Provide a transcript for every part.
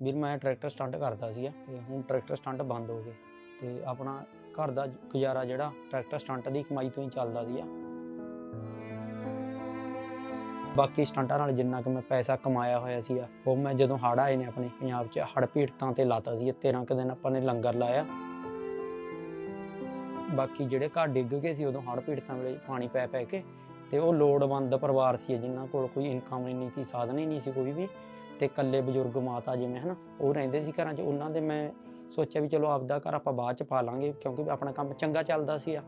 ਵੀਰ, ਮੈਂ tractor stunt ਕਰਦਾ ਸੀਗਾ ਤੇ ਹੁਣ ਟਰੈਕਟਰ ਸਟੰਟ ਬੰਦ ਹੋ ਗਏ ਤੇ ਆਪਣਾ ਘਰ ਦਾ ਗੁਜ਼ਾਰਾ ਜਿਹੜਾ ਟਰੈਕਟਰ ਸਟੰਟ ਦੀ ਕਮਾਈ ਤੋਂ ਹੀ ਚੱਲਦਾ ਸੀਗਾ। ਬਾਕੀ ਸਟੰਟਾਂ ਨਾਲ ਜਿੰਨਾ ਕੁ ਮੈਂ ਪੈਸਾ ਕਮਾਇਆ ਹੋਇਆ ਸੀਗਾ, ਉਹ ਮੈਂ ਜਦੋਂ ਹੜ੍ਹ ਆਏ ਨੇ ਆਪਣੇ ਪੰਜਾਬ 'ਚ ਹੜ ਪੀੜਤਾਂ ਤੇ ਲਾਤਾ ਸੀ 13 ਕੁ ਦਿਨ ਆਪਾਂ ਨੇ ਲੰਗਰ ਲਾਇਆ। ਬਾਕੀ ਜਿਹੜੇ ਘਰ ਡਿੱਗ ਗਏ ਸੀ ਉਦੋਂ ਹੜ ਪੀੜਤਾਂ ਵੇਲੇ ਪਾਣੀ ਪੈ ਪੈ ਕੇ ਤੇ ਉਹ ਲੋੜਵੰਦ ਪਰਿਵਾਰ ਸੀ ਜਿਨ੍ਹਾਂ ਕੋਲ ਕੋਈ ਇਨਕਮ ਨਹੀਂ ਸੀ ਸਾਧਨ ਹੀ ਨਹੀਂ ਸੀ ਕੋਈ ਵੀ। ਤੇ ਇਕੱਲੇ ਬਜ਼ੁਰਗ ਮਾਤਾ ਜਿਵੇਂ, ਹਨਾ, ਉਹ ਰਹਿੰਦੇ ਸੀ ਘਰਾਂ 'ਚ। ਉਹਨਾਂ ਦੇ ਮੈਂ ਸੋਚਿਆ ਵੀ ਚਲੋ ਆਪਦਾ ਘਰ ਆਪਾਂ ਬਾਅਦ 'ਚ ਪਾ ਲਾਂਗੇ, ਕਿਉਂਕਿ ਆਪਣਾ ਕੰਮ ਚੰਗਾ ਚੱਲਦਾ ਸੀ ਆ।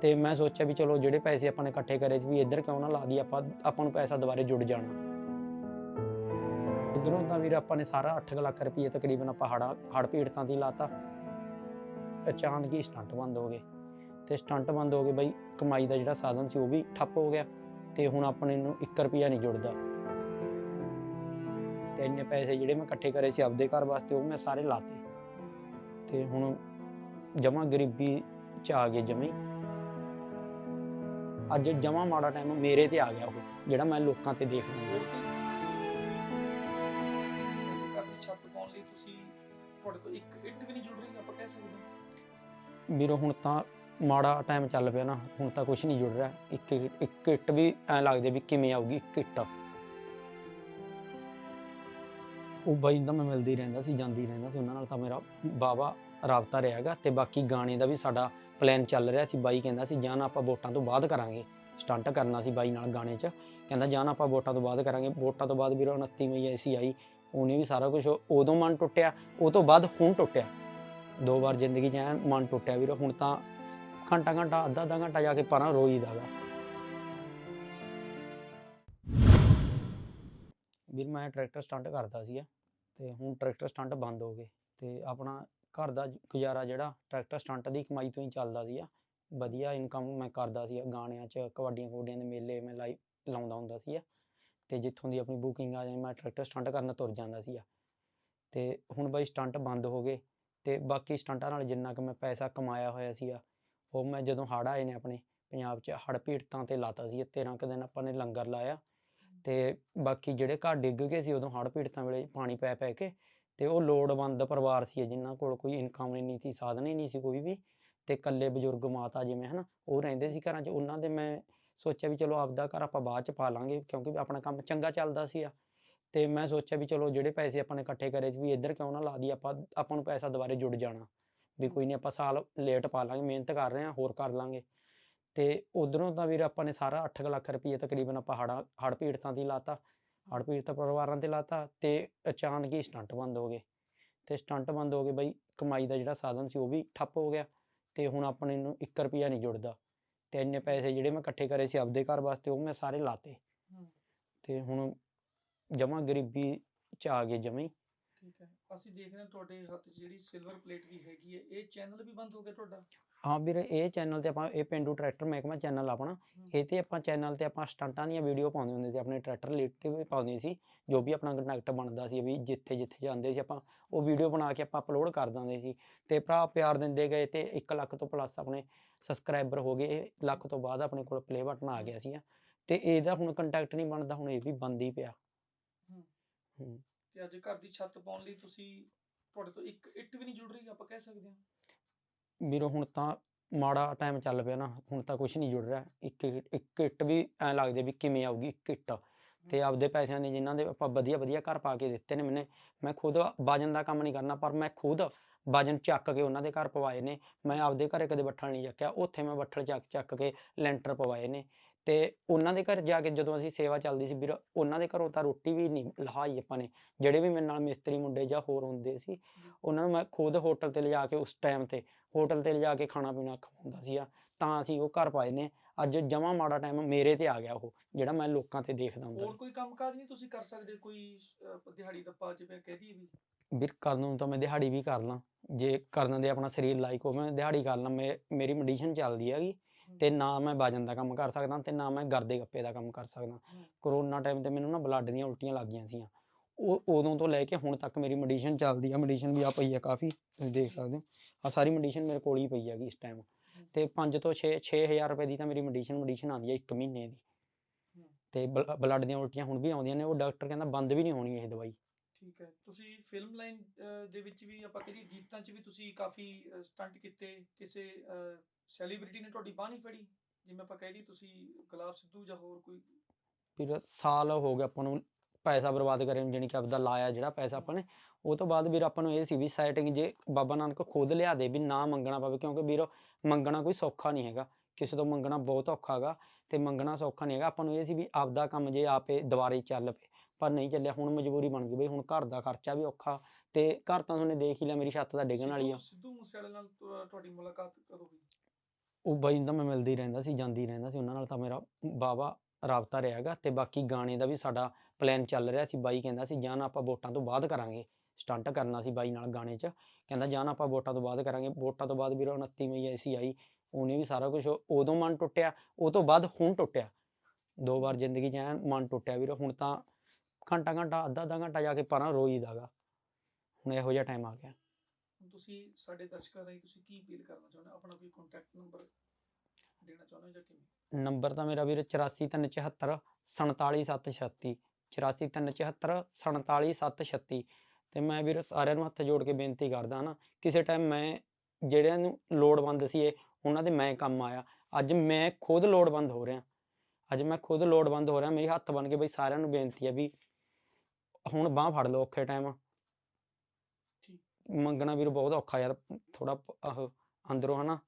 ਤੇ ਮੈਂ ਸੋਚਿਆ ਵੀ ਚਲੋ ਜਿਹੜੇ ਪੈਸੇ ਆਪਾਂ ਨੇ ਇਕੱਠੇ ਕਰੇ ਵੀ ਇੱਧਰ ਕਿਉਂ ਨਾ ਲਾ ਦੀ ਆਪਾਂ ਆਪਾਂ ਨੂੰ ਪੈਸਾ ਦੁਬਾਰੇ ਜੁੜ ਜਾਣਾ। ਉਧਰੋਂ ਤਾਂ ਵੀਰ ਆਪਾਂ ਨੇ ਸਾਰਾ 8 ਲੱਖ ਰੁਪਏ ਤਕਰੀਬਨ ਆਪਾਂ ਹੜਾ ਹੜ ਪੀੜਤਾਂ ਦੀ ਲਾਤਾ। ਅਚਾਨਕ ਹੀ ਸਟੰਟ ਬੰਦ ਹੋ ਗਏ। ਤੇ ਸਟੰਟ ਬੰਦ ਹੋ ਗਏ, ਬਈ ਕਮਾਈ ਦਾ ਜਿਹੜਾ ਸਾਧਨ ਸੀ ਉਹ ਵੀ ਠੱਪ ਹੋ ਗਿਆ। ਤੇ ਹੁਣ ਆਪਣੇ ਨੂੰ 1 ਰੁਪਿਆ ਨਹੀਂ ਜੁੜਦਾ। ਇੰਨੇ ਪੈਸੇ ਜਿਹੜੇ ਮੈਂ ਇਕੱਠੇ ਕਰੇ ਸੀ ਆਪਦੇ ਘਰ ਵਾਸਤੇ ਉਹ ਮੈਂ ਸਾਰੇ ਲਾਤੇ। ਤੇ ਹੁਣ ਜਮਾ ਗਰੀਬੀ ਚ ਆ ਗਏ ਜਮੀ ਅੱਜ ਜਮਾ ਮਾੜਾ ਟਾਈਮ ਮੇਰੇ ਤੇ ਆ ਗਿਆ ਉਹ ਜਿਹੜਾ ਮੈਂ ਲੋਕਾਂ ਤੇ ਦੇਖਦਾ ਹਾਂ ਘਰ ਦੀ ਛੱਤ ਪਾਉਣ ਲਈ ਤੁਸੀਂ ਤੁਹਾਡੇ ਤੋਂ ਇੱਕ ਇੱਟ ਵੀ ਨਹੀਂ ਜੁੜ ਰਹੀ ਆਪਾਂ ਕਹਿ ਸਕਦੇ ਹਾਂ। ਵੀਰੋ ਹੁਣ ਤਾਂ ਮਾੜਾ ਟਾਈਮ ਚੱਲ ਪਿਆ ਨਾ ਹੁਣ ਤਾਂ ਕੁਝ ਨਹੀਂ ਜੁੜ ਰਿਹਾ। ਇੱਕ ਇੱਕ ਇੱਟ ਵੀ ਐ ਲੱਗਦੇ ਵੀ ਕਿਵੇਂ ਆਊਗੀ ਇੱਕ ਇੱਟ। ਉਹ ਬਾਈ ਦਾ ਮੈਂ ਮਿਲਦੀ ਰਹਿੰਦਾ ਸੀ, ਜਾਂਦੀ ਰਹਿੰਦਾ ਸੀ ਉਹਨਾਂ ਨਾਲ ਤਾਂ ਮੇਰਾ ਬਾਵਾ ਰਾਬਤਾ ਰਿਹਾਗਾ ਤੇ ਬਾਕੀ ਗਾਣੇ ਦਾ ਵੀ ਸਾਡਾ ਪਲਾਨ ਚੱਲ ਰਿਹਾ ਸੀ। ਬਾਈ ਕਹਿੰਦਾ ਸੀ, ਜਾਨ, ਆਪਾਂ ਵੋਟਾਂ ਤੋਂ ਬਾਅਦ ਕਰਾਂਗੇ। ਸਟੰਟ ਕਰਨਾ ਸੀ ਬਾਈ ਨਾਲ ਗਾਣੇ 'ਚ। ਕਹਿੰਦਾ, ਜਾਨ, ਆਪਾਂ ਵੋਟਾਂ ਤੋਂ ਬਾਅਦ ਕਰਾਂਗੇ। ਵੋਟਾਂ ਤੋਂ ਬਾਅਦ ਵੀਰੋ 29 ਮਈ ਐਸੀ ਆਈ। ਉਹਨੇ ਵੀ ਸਾਰਾ ਕੁਝ ਉਦੋਂ ਮਨ ਟੁੱਟਿਆ, ਉਹ ਤੋਂ ਬਾਅਦ ਹੁਣ ਟੁੱਟਿਆ। ਦੋ ਵਾਰ ਜ਼ਿੰਦਗੀ 'ਚ ਐਨ ਮਨ ਟੁੱਟਿਆ ਵੀਰ, ਹੁਣ ਤਾਂ ਘੰਟਾ ਘੰਟਾ ਅੱਧਾ ਅੱਧਾ ਘੰਟਾ ਜਾ ਕੇ ਪਰਾਂ ਰੋਈਦਾ ਵੀਰ, ਮੈਂ ਟਰੈਕਟਰ ਸਟੰਟ ਕਰਦਾ ਸੀਗਾ ਤੇ ਹੁਣ ਟਰੈਕਟਰ ਸਟੰਟ ਬੰਦ ਹੋ ਗਏ ਤੇ ਆਪਣਾ ਘਰ ਦਾ ਗੁਜ਼ਾਰਾ ਜਿਹੜਾ ਟਰੈਕਟਰ ਸਟੰਟ ਦੀ ਕਮਾਈ ਤੋਂ ਹੀ ਚੱਲਦਾ ਸੀਗਾ। ਵਧੀਆ ਇਨਕਮ ਮੈਂ ਕਰਦਾ ਸੀ ਗਾਣਿਆਂ 'ਚ, ਕਬੱਡੀਆਂ ਕਬੱਡੀਆਂ ਦੇ ਮੇਲੇ ਮੈਂ ਲਾਈਵ ਲਾਉਂਦਾ ਹੁੰਦਾ ਸੀਗਾ ਤੇ ਜਿੱਥੋਂ ਦੀ ਆਪਣੀ ਬੁਕਿੰਗ ਆ ਜਾਏ, ਮੈਂ ਟਰੈਕਟਰ ਸਟੰਟ ਕਰਨ ਤੁਰ ਜਾਂਦਾ ਸੀਗਾ। ਤੇ ਹੁਣ ਬਾਈ ਸਟੰਟ ਬੰਦ ਹੋ ਗਏ ਤੇ ਬਾਕੀ ਸਟੰਟਾਂ ਨਾਲ ਜਿੰਨਾ ਕੁ ਮੈਂ ਪੈਸਾ ਕਮਾਇਆ ਹੋਇਆ ਸੀਗਾ, ਉਹ ਮੈਂ ਜਦੋਂ ਹੜ੍ਹ ਆਏ ਨੇ ਆਪਣੇ, ਪੰਜਾਬ 'ਚ ਹੜ੍ਹ ਪੀੜਤਾਂ ਤੇ ਲਾਤਾ ਸੀ 13 ਕੁ ਦਿਨ ਆਪਾਂ ਨੇ ਲੰਗਰ ਲਾਇਆ ਤੇ ਬਾਕੀ ਜਿਹੜੇ ਘਰ ਡਿੱਗ ਗਏ ਸੀ ਉਦੋਂ ਹੜ੍ਹ ਪੀੜਤਾਂ ਵੇਲੇ ਪਾਣੀ ਪੈ ਪੈ ਕੇ ਤੇ ਉਹ ਲੋੜਵੰਦ ਪਰਿਵਾਰ ਸੀ ਜਿਨ੍ਹਾਂ ਕੋਲ ਕੋਈ ਇਨਕਮ ਨਹੀਂ ਸੀ ਸਾਧਨ ਹੀ ਨਹੀਂ ਸੀ ਕੋਈ ਵੀ ਤੇ ਇਕੱਲੇ ਬਜ਼ੁਰਗ ਮਾਤਾ ਜਿਵੇਂ ਹਨਾ, ਉਹ ਰਹਿੰਦੇ ਸੀ ਘਰਾਂ 'ਚ, ਉਹਨਾਂ ਦੇ ਮੈਂ ਸੋਚਿਆ ਵੀ ਚਲੋ ਆਪਦਾ ਘਰ ਆਪਾਂ ਬਾਅਦ 'ਚ ਪਾ ਲਾਂਗੇ ਕਿਉਂਕਿ ਆਪਣਾ ਕੰਮ ਚੰਗਾ ਚੱਲਦਾ ਸੀ ਆ ਤੇ ਮੈਂ ਸੋਚਿਆ ਵੀ ਚਲੋ ਜਿਹੜੇ ਪੈਸੇ ਆਪਾਂ ਨੇ ਇਕੱਠੇ ਕਰੇ ਸੀ ਵੀ ਇੱਧਰ ਕਿਉਂ ਨਾ ਲਾ ਦੀ ਆਪਾਂ ਆਪਾਂ ਨੂੰ ਪੈਸਾ ਦੁਬਾਰੇ ਜੁੜ ਜਾਣਾ ਵੀ ਕੋਈ ਨਹੀਂ ਆਪਾਂ ਸਾਲ ਲੇਟ ਪਾ ਲਾਂਗੇ, ਮਿਹਨਤ ਕਰ ਰਹੇ ਹਾਂ, ਹੋਰ ਕਰ ਲਾਂਗੇ। ਤੇ ਉਧਰੋਂ ਤਾਂ ਵੀਰ ਆਪਾਂ ਨੇ ਸਾਰਾ 8 ਲੱਖ ਰੁਪਏ ਤਕਰੀਬਨ ਆਪਾਂ ਹੜਾ ਹੜ ਪੀੜਤਾਂ ਦੀ ਲਾਤਾ। ਹੜ ਪੀੜਤ ਪਰਿਵਾਰਾਂ ਤੇ ਲਾਤਾ ਤੇ ਅਚਾਨਕ ਹੀ ਸਟੰਟ ਬੰਦ ਹੋ ਗਏ। ਤੇ ਸਟੰਟ ਬੰਦ ਹੋ ਗਏ ਬਈ ਕਮਾਈ ਦਾ ਜਿਹੜਾ ਸਾਧਨ ਸੀ ਉਹ ਵੀ ਠੱਪ ਹੋ ਗਿਆ ਤੇ ਹੁਣ ਆਪਣੇ ਨੂੰ 1 ਰੁਪਿਆ ਨਹੀਂ ਜੁੜਦਾ। ਤੇ ਇੰਨੇ ਪੈਸੇ ਜਿਹੜੇ ਮੈਂ ਇਕੱਠੇ ਕਰੇ ਸੀ ਆਪਦੇ ਘਰ ਵਾਸਤੇ ਉਹ ਮੈਂ ਸਾਰੇ ਲਾਤੇ। ਤੇ ਹੁਣ ਜਮਾ ਗਰੀਬੀ ਚ ਆ ਗਏ ਜਮੀ। ਠੀਕ ਹੈ। ਅਸੀਂ ਦੇਖ ਰਹੇ ਹਾਂ ਤੁਹਾਡੇ ਹੱਥ 'ਚ ਜਿਹੜੀ ਸਿਲਵਰ ਪਲੇਟ ਵੀ ਹੈਗੀ ਹੈ। ਇਹ ਚੈਨਲ ਵੀ ਬੰਦ ਹੋ ਗਿਆ ਤੁਹਾਡਾ? ਹਾਂ ਵੀਰੇ ਇਹ ਚੈਨਲ ਤੇ ਆਪਾਂ ਇਹ ਪਿੰਡੂ ਟਰੈਕਟਰ ਮਹਿਕਮਾ ਚੈਨਲ ਆਪਣਾ। ਇਹ ਤੇ ਆਪਾਂ ਚੈਨਲ ਤੇ ਆਪਾਂ ਸਟੰਟਾਂ ਦੀਆਂ ਵੀਡੀਓ ਪਾਉਂਦੇ ਹੁੰਦੇ ਸੀ। ਆਪਣੇ ਟਰੈਕਟਰ ਰਿਲੇਟਿਵ ਵੀ ਪਾਉਂਦੇ ਸੀ। ਜੋ ਵੀ ਆਪਣਾ ਕੰਟੈਕਟ ਬਣਦਾ ਸੀ ਵੀ ਜਿੱਥੇ ਜਿੱਥੇ ਜਾਂਦੇ ਸੀ ਆਪਾਂ ਉਹ ਵੀਡੀਓ ਬਣਾ ਕੇ ਆਪਾਂ ਅਪਲੋਡ ਕਰ ਦਿੰਦੇ ਸੀ। ਤੇ ਭਰਾ ਪਿਆਰ ਦਿੰਦੇ ਗਏ ਤੇ 1 ਲੱਖ ਤੋਂ ਪਲੱਸ ਆਪਣੇ ਸਬਸਕ੍ਰਾਈਬਰ ਹੋ ਗਏ। ਲੱਖ ਤੋਂ ਬਾਅਦ ਆਪਣੇ ਕੋਲ ਪਲੇ ਬਟਨ ਆ ਗਿਆ ਸੀ ਤੇ ਇਹਦਾ ਹੁਣ ਕੰਟੈਕਟ ਨਹੀਂ ਬਣਦਾ ਹੁਣ ਇਹ ਵੀ ਬੰਦ ਹੀ ਪਿਆ। ਹੂੰ। ਹੂੰ। ਤੇ ਅੱਜ ਘਰ ਦੀ ਛੱਤ ਪਾਉਣ ਲਈ ਤੁਸੀਂ ਤੁਹਾਡੇ ਤੋਂ ਇੱਕ ਇੱਟ ਵੀ ਨਹੀਂ ਜੁੜ ਰਹੀ ਆਪਾਂ ਕਹਿ ਸਕਦੇ ਹਾਂ। ਵੀਰੋ ਹੁਣ ਤਾਂ ਮਾੜਾ ਟਾਈਮ ਚੱਲ ਪਿਆ ਨਾ ਹੁਣ ਤਾਂ ਕੁਝ ਨਹੀਂ ਜੁੜ ਰਿਹਾ। ਇੱਕ ਇੱਕ ਇੱਟ ਵੀ ਐ ਲੱਗਦੇ ਵੀ ਕਿਵੇਂ ਆਊਗੀ ਇੱਕ ਇੱਟ। ਤੇ ਆਪਦੇ ਪੈਸਿਆਂ ਨੇ ਜਿਨ੍ਹਾਂ ਦੇ ਆਪਾਂ ਵਧੀਆ ਵਧੀਆ ਘਰ ਪਾ ਕੇ ਦਿੱਤੇ ਨੇ ਮੈਨੇ ਮੈਂ ਖੁਦ ਵਜਨ ਦਾ ਕੰਮ ਨਹੀਂ ਕਰਨਾ ਪਰ ਮੈਂ ਖੁਦ ਵਜਨ ਚੱਕ ਕੇ ਉਹਨਾਂ ਦੇ ਘਰ ਪਵਾਏ ਨੇ। ਮੈਂ ਆਪਦੇ ਘਰੇ ਕਦੇ ਬੱਠਲ ਨਹੀਂ ਚੱਕਿਆ ਉੱਥੇ ਮੈਂ ਬੱਠਲ ਚੱਕ ਚੱਕ ਕੇ ਲੈਂਟਰ ਪਵਾਏ ਨੇ। ਤੇ ਉਹਨਾਂ ਦੇ ਘਰ ਜਾ ਕੇ ਜਦੋਂ ਅਸੀਂ ਸੇਵਾ ਚੱਲਦੀ ਸੀ ਵੀਰ ਉਹਨਾਂ ਦੇ ਘਰੋਂ ਤਾਂ ਰੋਟੀ ਵੀ ਨਹੀਂ ਲਹਾਈ ਆਪਾਂ ਨੇ। ਜਿਹੜੇ ਵੀ ਮੇਰੇ ਨਾਲ ਮਿਸਤਰੀ ਮੁੰਡੇ ਜਾਂ ਹੋਰ ਹੁੰਦੇ ਸੀ ਉਹਨਾਂ ਨੂੰ ਮੈਂ ਖੁਦ ਹੋਟਲ ਤੇ ਲਿਜਾ ਕੇ ਉਸ ਟਾਈਮ ਤੇ ਹੋਟਲ ਤੇ ਲਿਜਾ ਕੇ ਖਾਣਾ ਪੀਣਾ ਖਵਾਉਂਦਾ ਸੀ ਤਾਂ ਅਸੀਂ ਉਹ ਘਰ ਪਾਏ ਨੇ। ਅੱਜ ਜਮਾ ਮਾੜਾ ਟਾਈਮ ਮੇਰੇ ਤੇ ਆ ਗਿਆ ਉਹ ਜਿਹੜਾ ਮੈਂ ਲੋਕਾਂ ਤੇ ਦੇਖਦਾ ਹੁੰਦਾ ਹੋਰ ਕੋਈ ਕੰਮਕਾਜ ਨਹੀਂ ਤੁਸੀਂ ਕਰ ਸਕਦੇ ਕੋਈ ਦਿਹਾੜੀ ਦੱਪਾ ਜਿਵੇਂ ਕਹਿ ਦਈਏ ਵੀ? ਵੀਰ ਕਰਨ ਨੂੰ ਤਾਂ ਮੈਂ ਦਿਹਾੜੀ ਵੀ ਕਰ ਲਾਂ। ਜੇ ਕਰਨ ਦੇ ਆਪਣਾ ਸਰੀਰ ਲਾਇਕ ਹੋ ਮੈਂ ਦਿਹਾੜੀ ਕਰ ਲਾਂ। ਮੇਰੀ ਮੈਡੀਸ਼ਨ ਚੱਲਦੀ ਹੈਗੀ। ਤੇ ਨਾ ਮੈਂ ਵਜਨ ਦਾ ਕੰਮ ਕਰ ਸਕਦਾ ਤੇ ਨਾ ਮੈਂ ਗਰਦੇ ਗੱਪੇ ਦਾ ਕੰਮ ਕਰ ਸਕਦਾ। ਕਰੋਨਾ ਟਾਈਮ ਤੇ ਮੈਨੂੰ ਨਾ ਬਲੱਡ ਦੀਆਂ ਉਲਟੀਆਂ ਲੱਗ ਗਈਆਂ ਸੀਆਂ। ਉਹ ਉਦੋਂ ਤੋਂ ਲੈ ਕੇ ਹੁਣ ਤੱਕ ਮੇਰੀ ਮੈਡੀਸ਼ਨ ਚੱਲਦੀ ਆ ਮੈਡੀਸ਼ਨ ਵੀ ਆ ਪਈ ਆ ਕਾਫੀ ਤੁਸੀਂ ਦੇਖ ਸਕਦੇ ਹੋ। ਆ ਸਾਰੀ ਮੈਡੀਸ਼ਨ ਮੇਰੇ ਕੋਲ ਹੀ ਪਈ ਹੈਗੀ ਇਸ ਟਾਈਮ। ਤੇ 5 ਤੋਂ 6 6000 ਰੁਪਏ ਦੀ ਤਾਂ ਮੇਰੀ ਮੈਡੀਸ਼ਨ ਮੈਡੀਸ਼ਨ ਆਉਂਦੀ ਹੈ 1 ਮਹੀਨੇ ਦੀ। ਤੇ ਬਲੱਡ ਦੀਆਂ ਉਲਟੀਆਂ ਹੁਣ ਵੀ ਆਉਂਦੀਆਂ ਨੇ ਉਹ ਡਾਕਟਰ ਕਹਿੰਦਾ ਬੰਦ ਵੀ ਨਹੀਂ ਹੋਣੀ ਇਹ ਦਵਾਈ। ਠੀਕ ਹੈ ਤੁਸੀਂ ਫਿਲਮ ਲਾਈਨ ਦੇ ਵਿੱਚ ਵੀ ਆਪਾਂ ਕਹੀਏ ਗੀਤਾਂ 'ਚ ਵੀ ਤੁਸੀਂ ਕਾਫੀ ਸਟੰਟ ਕੀਤੇ ਕਿਸੇ ਸੈਲੀਬ੍ਰਿਟੀ ਨੇ ਤੁਹਾਡੀ ਬਾਹ ਨਹੀਂ ਫੜੀ? ਜਿਵੇਂ ਆਪਾਂ ਕਹਿ ਲਈ ਤੁਸੀਂ ਗੁਲਾਬ ਸਿੱਧੂ ਜਾਂ ਹੋਰ ਕੋਈ ਫਿਰ ਸਾਲ ਹੋ ਗਿਆ ਆਪਾਂ ਨੂੰ ਪੈਸਾ ਬਰਬਾਦ ਕਰੇ ਨੂੰ ਕਿ ਆਪਦਾ ਲਾਇਆ ਜਿਹੜਾ ਪੈਸਾ ਆਪਾਂ ਨੇ। ਉਹ ਤੋਂ ਬਾਅਦ ਵੀਰ ਆਪਾਂ ਨੂੰ ਇਹ ਸੀ ਵੀ ਸੈਟਿੰਗ ਜੇ ਬਾਬਾ ਨਾਨਕ ਖੁਦ ਲਿਆ ਦੇ ਵੀ ਨਾ ਮੰਗਣਾ ਪਵੇ ਕਿਉਂਕਿ ਵੀਰ ਮੰਗਣਾ ਕੋਈ ਸੌਖਾ ਨਹੀਂ ਹੈਗਾ। ਕਿਸੇ ਤੋਂ ਮੰਗਣਾ ਬਹੁਤ ਔਖਾ ਹੈਗਾ ਤੇ ਮੰਗਣਾ ਸੌਖਾ ਨਹੀਂ ਹੈਗਾ। ਆਪਾਂ ਨੂੰ ਇਹ ਸੀ ਵੀ ਆਪਦਾ ਕੰਮ ਜੇ ਆਪੇ ਦੁਬਾਰੇ ਚੱਲ ਪਏ ਪਰ ਨਹੀਂ ਚੱਲਿਆ ਹੁਣ ਮਜਬੂਰੀ ਬਣ ਗਈ ਬਈ ਹੁਣ ਘਰ ਦਾ ਖਰਚਾ ਵੀ ਔਖਾ ਤੇ ਘਰ ਤਾਂ ਤੁਹਾਨੂੰ ਦੇਖ ਹੀ ਲਿਆ ਮੇਰੀ ਛੱਤ ਤਾਂ ਡਿੱਗਣ ਵਾਲੀ ਆ। ਸਿੱਧੂ- ਸਿੱਧੂ ਮੂਸੇਵਾਲੇ ਨਾਲ ਤੁਹਾ- ਤੁਹਾਡੀ ਮੁਲਾਕਾਤ ਕਦੋਂ ਹੋਈ? ਉਹ ਬਾਈ ਨੂੰ ਤਾਂ ਮੈਂ ਮਿਲਦੀ ਰਹਿੰਦਾ ਸੀ, ਜਾਂਦੀ ਰਹਿੰਦਾ ਸੀ। ਉਹਨਾਂ ਨਾਲ ਤਾਂ ਮੇਰਾ ਵਾਹਵਾ ਰਾਬਤਾ ਰਿਹਾਗਾ ਤੇ ਬਾਕੀ ਗਾਣੇ ਦਾ ਵੀ ਸਾਡਾ ਪਲਾਨ ਚੱਲ ਰਿਹਾ ਸੀ। ਬਾਈ ਕਹਿੰਦਾ ਸੀ ਜਾਨ ਆਪਾਂ ਵੋਟਾਂ ਤੋਂ ਬਾਅਦ ਕਰਾਂਗੇ। ਸਟੰਟ ਕਰਨਾ ਸੀ ਬਾਈ ਨਾਲ ਗਾਣੇ 'ਚ। ਕਹਿੰਦਾ ਜਾਨ ਆਪਾਂ ਵੋਟਾਂ ਤੋਂ ਬਾਅਦ ਕਰਾਂਗੇ। ਵੋਟਾਂ ਤੋਂ ਬਾਅਦ ਵੀਰ 29 ਮਈ ਐਸੀ ਆਈ। ਉਹਨੇ ਵੀ ਸਾਰਾ ਕੁਝ ਉਦੋਂ ਮਨ ਟੁੱਟਿਆ, ਉਹ ਤੋਂ ਬਾਅਦ ਹੁਣ ਟੁੱਟਿਆ। ਦੋ ਵਾਰ ਜ਼ਿੰਦਗੀ 'ਚ ਐਨ ਮਨ ਟੁੱਟਿਆ ਵੀਰ। ਹੁਣ ਤਾਂ ਘੰਟਾ ਘੰਟਾ ਅੱਧਾ ਅੱਧਾ ਘੰਟਾ ਜਾ ਕੇ ਪਰਾਂ ਰੋਈਦਾਗਾ ਹੁਣ ਇਹੋ ਜਿਹਾ ਟਾਈਮ ਆ ਗਿਆ। ਹੁਣ ਤੁਸੀਂ ਸਾਡੇ ਦਰਸ਼ਕਾਂ ਰਾਹੀਂ ਤੁਸੀਂ ਕੀ ਅਪੀਲ ਕਰਨਾ ਚਾਹੁੰਦੇ ਹੋ? ਆਪਣਾ ਕੋਈ ਕੰਟੈਕਟ ਨੰਬਰ ਦੇਣਾ ਚਾਹੁੰਦੇ ਹੋ ਜਾਂ ਕਿਵੇਂ? ਨੰਬਰ ਤਾਂ ਮੇਰਾ ਵੀਰ 84374 47736 84374 ਤੇ ਮੈਂ ਵੀਰ ਸਾਰਿਆਂ ਨੂੰ ਹੱਥ ਜੋੜ ਕੇ ਬੇਨਤੀ ਕਰਦਾ ਨਾ ਕਿਸੇ ਟਾਈਮ ਮੈਂ ਜਿਹੜਿਆਂ ਨੂੰ ਲੋੜਵੰਦ ਸੀ ਇਹ, ਉਹਨਾਂ ਦੇ ਮੈਂ ਕੰਮ ਆਇਆ। ਅੱਜ ਮੈਂ ਖੁਦ ਲੋੜਵੰਦ ਹੋ ਰਿਹਾ। ਅੱਜ ਮੈਂ ਖੁਦ ਲੋੜਵੰਦ ਹੋ ਰਿਹਾ, ਮੇਰੀ ਹੱਥ ਬਣ ਕੇ ਬਈ ਸਾਰਿਆਂ ਨੂੰ ਬੇਨਤੀ ਹੈ ਵੀ ਹੁਣ ਬਾਹ ਫੜ ਲਓ ਔਖੇ ਟਾਈਮ ਮੰਗਣਾ ਵੀਰ ਬਹੁਤ ਔਖਾ ਯਾਰ ਥੋੜਾ ਆਹ ਅੰਦਰੋਂ ਹਨਾ